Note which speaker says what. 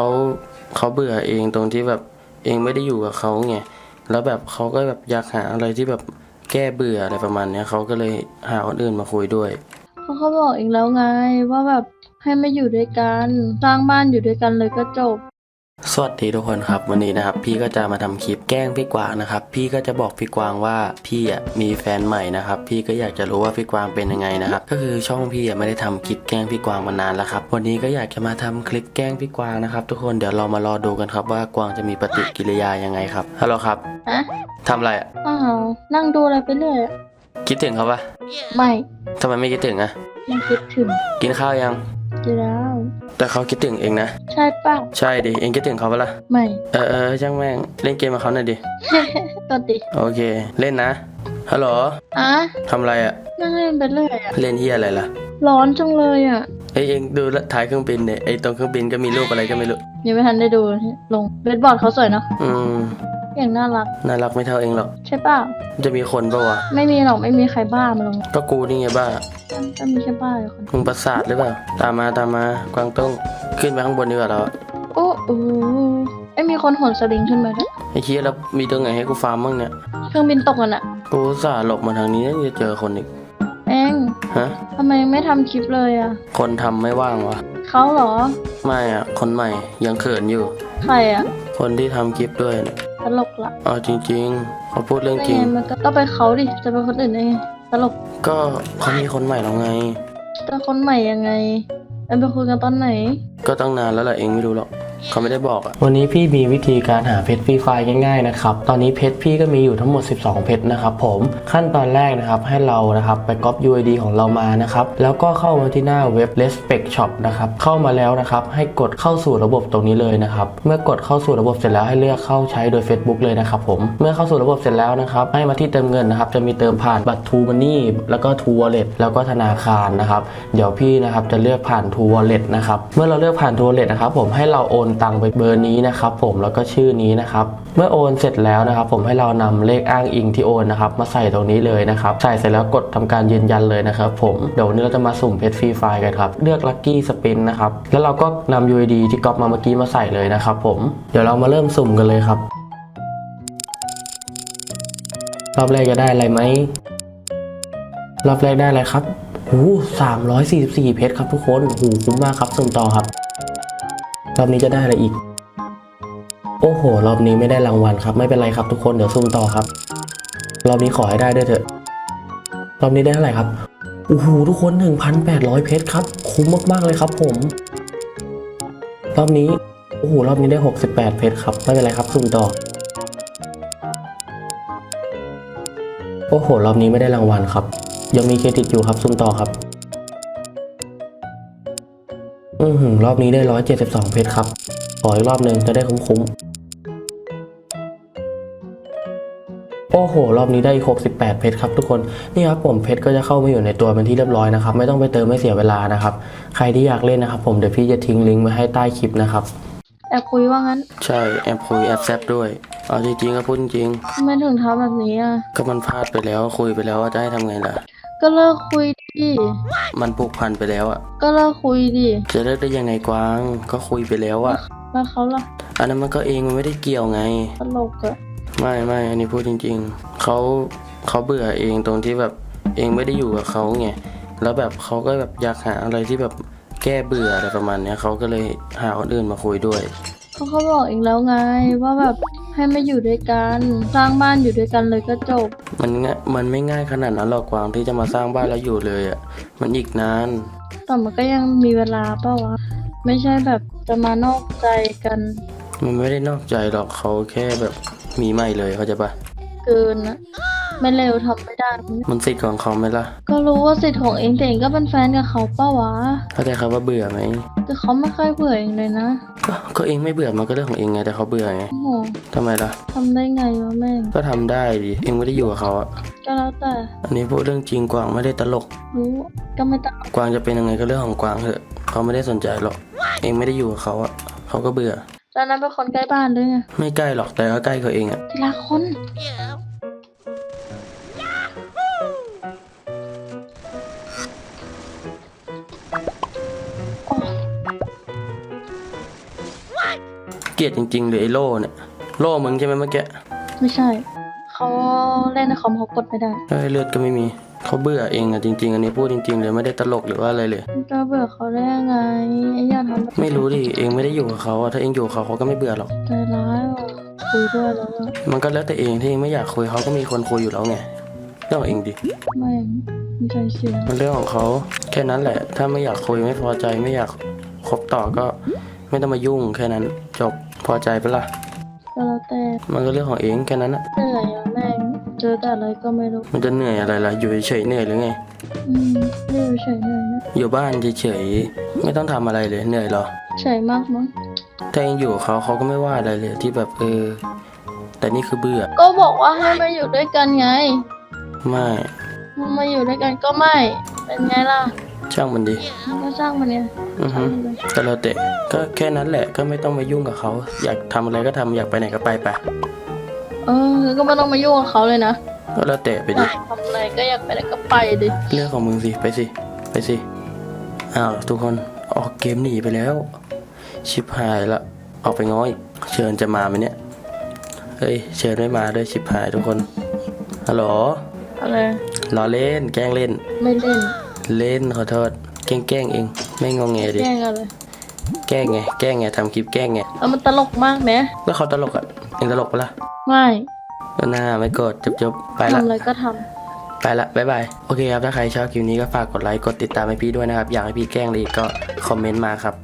Speaker 1: เขาเขาเบื่อเองตรงที่แบบเองไม่ได้อยู่กับเขาไงแล้วแบบเขาก็แบบอยากหาอะไรที่แบบแก้เบื่ออะไรประมาณเนี้ยเขาก็เลยหาคนอื่นมาคุยด้วย
Speaker 2: เขาเขาบอกเองแล้วไงว่าแบบให้ไม่อยู่ด้วยกันสร้างบ้านอยู่ด้วยกันเลยก็จบ
Speaker 1: สวัสดีทุกคนครับวันนี้นะครับ พี่ก็จะมาทำคลิปแกล้งพี่กวางนะครับ พี่ก็จะบอกพี่กวางว่าพี่อะมีแฟนใหม่นะครับ พี่ก็อยากจะรู้ว่าพี่กวางเป็นยังไงนะครับ ก็คือช่องพี่อะไม่ได้ทำคลิปแกล้งพี่กวางมานานแล้วครับ วันนี้ก็อยากจะมาทำคลิปแกล้งพี่กวางนะครับ ทุกคนเดี๋ยวเรามารอดูกันครับว่ากวางจะมีปฏิกิริยายังไงครับฮัลโหลครับ
Speaker 2: ฮะ
Speaker 1: ทำอะไรอะ
Speaker 2: อ้าวนั่งดูอะไรไปเรื่อยอะ
Speaker 1: คิดถึงเขาปะ
Speaker 2: ไม่
Speaker 1: ทำไมไม่คิดถึงอะ
Speaker 2: ยังคิดถึง
Speaker 1: กินข้าวยัง
Speaker 2: จีแล้ว
Speaker 1: แต่เขาคิดถึงเองนะ
Speaker 2: ใช่ป่ะ
Speaker 1: ใช่ดิ เองคิดถึงเขาปะล่ะ
Speaker 2: ไม่
Speaker 1: เออเออช่างแม่ง เล่นเกมกับเขาหน่อยดิ
Speaker 2: ก็ดิ
Speaker 1: โอเค เล่นนะ ฮัลโหล
Speaker 2: อะ
Speaker 1: ทำอะไรอะ
Speaker 2: นั่งเล่นไปเรื่อยอะ
Speaker 1: เล่นเฮียอะไรล่ะ
Speaker 2: ร้อนจังเลยอะ
Speaker 1: เอ้ยเองดูละท้ายเครื่องบินเนี่ยไอ้ตรงเครื่องบินก็มีรูปอะไรก็ไม่รู้
Speaker 2: ยังไม่ทันได้ดูเลยลงเบสบอร์ดเขาสวยเนาะ
Speaker 1: อืม
Speaker 2: อย่างน่ารัก
Speaker 1: น่ารักไม่เท่าเองหรอก
Speaker 2: ใช่ป่ะ
Speaker 1: จะมีคนปะวะ
Speaker 2: ไม่มีหรอกไม่มีใครบ้ามาลง
Speaker 1: ก็กูนี่ไงบ้า
Speaker 2: ก็มีแค่บ้าอยู่คน
Speaker 1: มึงประสาทหรือเปล่า ตามมาตามมากวางตุ้งขึ้นไปข้างบนดีกว่าเรา
Speaker 2: โอ้โหไม่มีคนโหนสลิงขึ้นมาด้วย
Speaker 1: ไอ้เคียแล้วมีตรงไหนให้กูฟาร์มบ้างเนี่ย
Speaker 2: เครื่องบินตกกันอะ
Speaker 1: กูอุตสาห์หลบมาทางนี้จะเจอคนอีก
Speaker 2: เอง
Speaker 1: ฮะ
Speaker 2: ทำไมไม่ทำคลิปเลยอะ
Speaker 1: คนทำไม่ว่างวะ
Speaker 2: เขาเหรอ
Speaker 1: ไม่อะคนใหม่ยังเขินอยู่
Speaker 2: ใครอะ
Speaker 1: คนที่ทำคลิปด้วยเนี่ย
Speaker 2: ตลกละ
Speaker 1: เอาจริงๆเขาพูดเรื่อง
Speaker 2: ไม่
Speaker 1: จริง
Speaker 2: ไงมันก็ต้องไปเขาดิ จะเป็นคนอื่นได้ไง ตลก
Speaker 1: ก็เขามีคนใหม่แล้วไง
Speaker 2: แต่คนใหม่ยังไงเอ็มไปคุยกันตอนไหน
Speaker 1: ก็ตั้งนานแล้วแหละเองไม่รู้หรอก เขาไม่ได้บอกอะวันนี้พี่มีวิธีการหาเพชรฟรีไฟล์ง่ายๆนะครับ ตอนนี้เพชรพี่ก็มีอยู่ทั้งหมด 12 เพชรนะครับผม ขั้นตอนแรกนะครับให้เรานะครับไปก๊อป UID ของเรามานะครับ แล้วก็เข้ามาที่หน้าเว็บ Respect Shop นะครับ เข้ามาแล้วนะครับ ให้กดเข้าสู่ระบบตรงนี้เลยนะครับ เมื่อกดเข้าสู่ระบบเสร็จแล้วให้เลือกเข้าใช้โดย Facebook เลยนะครับผม เมื่อเข้าสู่ระบบเสร็จแล้วนะครับ ให้มาที่เติมเงินนะครับ จะมีเติมผ่านบัตร True Money แล้วก็ True Wallet แล้วก็ธนาคารนะครับ เดี๋ยวพี่นะครับจะเลือกผ่าน True Wallet นะครับ เมื่อเราเลือกผ่าน True Wallet นะครับผมให้เราโอนตังไปเบอร์นี้นะครับผมแล้วก็ชื่อนี้นะครับเมื่อโอนเสร็จแล้วนะครับ ผมให้เรานำเลขอ้างอิงที่โอนนะครับมาใส่ตรงนี้เลยนะครับใส่เสร็จแล้วกดทำการยืนยันเลยนะครับผมเดี๋ยวนี้เราจะมาสุ่มเพชรฟรีไฟล์กันครับเลือก Lucky Spin นนะครับแล้วเราก็นำ UID ที่ก๊อปมาเมื่อกี้มาใส่เลยนะครับผมเดี๋ยวเรามาเริ่มสุ่มกันเลยครับรอบแรกจะได้อะไรไหมรอบแรกได้อะไรครับหูสามร้อยสี่สิบสี่เพชรครับทุกคนหูคุ้มมากครับส่งต่อครับ รอบนี้จะได้อะไรอีก โอ้โห รอบนี้ไม่ได้รางวัลครับ ไม่เป็นไรครับทุกคน เดี๋ยวซุ่มต่อครับ รอบนี้ขอให้ได้ด้วยเถอะ รอบนี้ได้เท่าไหร่ครับโอ้โหทุกคน 1,800 เพชรครับ คุ้มมากๆเลยครับผม รอบนี้โอ้โหรอบนี้ได้ 68 เพชรครับ ไม่เป็นไรครับซุ่มต่อ โอ้โห รอบนี้ไม่ได้รางวัลครับ ยังมีเครดิตอยู่ครับซุ่มต่อครับ อือหือรอบนี้ได้ร้อยเจ็ดสิบสองเพชรครับ ขออีกรอบหนึ่งจะได้คุ้มๆ โอ้โห รอบนี้ได้อีกหกสิบแปดเพชรครับทุกคน นี่ครับผมเพชรก็จะเข้ามาอยู่ในตัวเป็นที่เรียบร้อยนะครับ ไม่ต้องไปเติมไม่เสียเวลานะครับ ใครที่อยากเล่นนะครับผมเดี๋ยวพี่จะทิ้งลิงก์ไว้ให้ใต้คลิปนะครับ
Speaker 2: แอบคุยว่างั้น
Speaker 1: ใช่แอบคุยแอบแซบด้วย เอาจริงๆก็พูดจริง
Speaker 2: ทำไมถึงทำแบบนี้อะ
Speaker 1: ก็มันพลาดไปแล้วคุยไปแล้วว่าจะให้ทำไงล่ะ
Speaker 2: ก็เลิกคุยดิ
Speaker 1: มันผูกพันไปแล้วอะ
Speaker 2: ก็เลิกคุยดิ
Speaker 1: จะเลิกได้ยังไงกวางก็คุยไปแล้วอะ
Speaker 2: แล้วเขาล่ะ
Speaker 1: อันนั้นมันก็เองมันไม่ได้เกี่ยวไง
Speaker 2: ตลกอะ
Speaker 1: ไม่ไม่อันนี้พูดจริง ๆเขาเขาเบื่อเองตรงที่แบบเองไม่ได้อยู่กับเขาไงแล้วแบบเขาก็แบบอยากหาอะไรที่แบบแก้เบื่ออะไรประมาณเนี้ยเขาก็เลยหาคนอื่นมาคุยด้วย
Speaker 2: เขาเขาบอกเองแล้วไงว่าแบบให้ไม่อยู่ด้วยกันสร้างบ้านอยู่ด้วยกันเลยก็จบ
Speaker 1: มันง่ายมันไม่ง่ายขนาดนั้นหรอกกวางที่จะมาสร้างบ้านแล้วอยู่เลยอะ มันอีกนาน
Speaker 2: แต่มันก็ยังมีเวลาเปล่าวะไม่ใช่แบบจะมานอกใจกัน
Speaker 1: มันไม่ได้นอกใจหรอกเขาแค่แบบมีใหม่เลยเขาใจปะ
Speaker 2: เกินนะ ไม่เร็วทำไม่ได้
Speaker 1: มันสิทธิ์ของเขาไหมล่ะ
Speaker 2: ก็รู้ว่าสิทธิ์ของเองแต่เองก็เป็นแฟนกับเขาเปล่าวะ
Speaker 1: เข้าใจครับว่าเบื่อไหม
Speaker 2: แต่เขาไม่ค่อยเบื่อเองเลยนะ
Speaker 1: ก็ก็เองไม่เบื่อมันก็เรื่องของเองไงแต่เขาเบื่อไง
Speaker 2: โอ้โห
Speaker 1: ทำไมล่ะ
Speaker 2: ทำได้ไงวะแม่ง
Speaker 1: ก็ทำได้ดิเองไม่ได้อยู่กับเขาอะ
Speaker 2: ก็แล้วแต่
Speaker 1: อันนี้พูดเรื่องจริงกวางไม่ได้ตลก
Speaker 2: รู้ก็ไม่ต้อง
Speaker 1: กวางจะเป็นยังไงก็เรื่องของกวางเถอะเขาไม่ได้สนใจหรอก เองไม่ได้อยู่กับเขาอะเขาก็เบื่อ
Speaker 2: แล้วนั้นเป็นคนใกล้บ้านด้วยไง
Speaker 1: ไม่ใกล้หรอกแต่ก็ใกล้เขาเองอะ
Speaker 2: ทีละคนโเก
Speaker 1: ลียดจริงๆเลยไอ้โล่เนี่ย โล่มึงใช่ไหมเมื่อกี้
Speaker 2: ไม่ใช่ เขาเล่นในคอมเขากดไม่ได้
Speaker 1: เอ้ยเลือดก็ไม่มี เขาเบื่อเองอะจริง ๆ อันนี้พูดจริง ๆ เลยไม่ได้ตลกหรือว่าอะไรเลย
Speaker 2: จะเบื่อเขาได้ยังไงไอ้อย่าทำแบบ
Speaker 1: ไม่รู้ดิเองไม่ได้อยู่กับเขาอะถ้าเองอยู่กับเขาเขาก็ไม่เบื่อหรอก
Speaker 2: ใจร้ายว่ะคุยด้วยแล้วอะ
Speaker 1: มันก็แล้วแต่เองที่เองไม่อยากคุยเขาก็มีคนคุยอยู่แล้วไงเรื่องของเองดิ
Speaker 2: ไม่มีใจเสีย
Speaker 1: มันเรื่องของเขาแค่นั้นแหละ ถ้าไม่อยากคุยไม่พอใจไม่อยากคบต่อก็ ไม่ต้องมายุ่งแค่นั้น จบพอใจปะล่ะ
Speaker 2: ก็แล้วแต่
Speaker 1: มันก็เรื่องของเองแค่นั้นอะ
Speaker 2: เหนื่อยอะแม่งเจอแต่อะไรก็ไม่รู้
Speaker 1: มันจะเหนื่อยอะไรล่ะอยู่เฉยๆเหนื่อยหรือไง
Speaker 2: อืมเรื่อยเฉยเหนื่อยนะ
Speaker 1: อยู่บ้านเฉยๆไม่ต้องทำอะไรเลยเหนื่อยเหรอ
Speaker 2: เฉยมากมั้ง
Speaker 1: ถ้าเองอยู่กับเขาเขาก็ไม่ว่าอะไรเลยที่แบบเออแต่นี่คือเบื่อ
Speaker 2: ก็บอกว่าให้มาอยู่ด้วยกันไง
Speaker 1: ไม่
Speaker 2: มาอยู่ด้วยกันก็ไม่เป็นไงล่ะ
Speaker 1: ช่างมันดี
Speaker 2: ก็ช่างมันเนี่ย
Speaker 1: อือฮึ
Speaker 2: ช่างมันเลย
Speaker 1: แต่เราเตะก็แค่นั้นแหละก็ไม่ต้องมายุ่งกับเขา อยากทำอะไรก็ทำอยากไปไหนก็ไปไป
Speaker 2: เออก็ไม่ต้องมายุ่งกับเขาเลยนะ
Speaker 1: ก็เราเตะไป
Speaker 2: อ
Speaker 1: ดิ
Speaker 2: ยากทำอะไรก็อยากไปไหนก็ไปดิ
Speaker 1: เรื่องของมึงสิไปสิไปสิอ้าวทุกคนออกเกมหนีไปแล้ว ชิบหายละออกไปง้อยเชิญจะมาไหมเนี่ยเฮ้ยเชิญไม่มาด้วยชิบหายทุกคนฮัลโหล
Speaker 2: อะไร
Speaker 1: ล้อเล่นแกล้งเล่น
Speaker 2: ไม่เล่น
Speaker 1: เล่นขอโทษแกล้งแกล้งเอง ไม่งงแงดิ
Speaker 2: แกล้งอะไร
Speaker 1: แกล้งไงแกล้งไงทำคลิปแกล้งไง
Speaker 2: แล้วมันตลกมากไหม
Speaker 1: แล้วเขาตลกอะเองตลกปะล่ะ
Speaker 2: ไม่
Speaker 1: ก็น่าไม่กดจบจบไปละ
Speaker 2: ทำอะไรก็ท
Speaker 1: ไปละบ๊ายบาย โอเคครับ ถ้าใครชอบคลิปนี้ก็ฝากกดไลค์ กดติดตามให้พี่ด้วยนะครับ อยากให้พี่แกล้งอะไรอีกก็คอมเมนต์มาครับ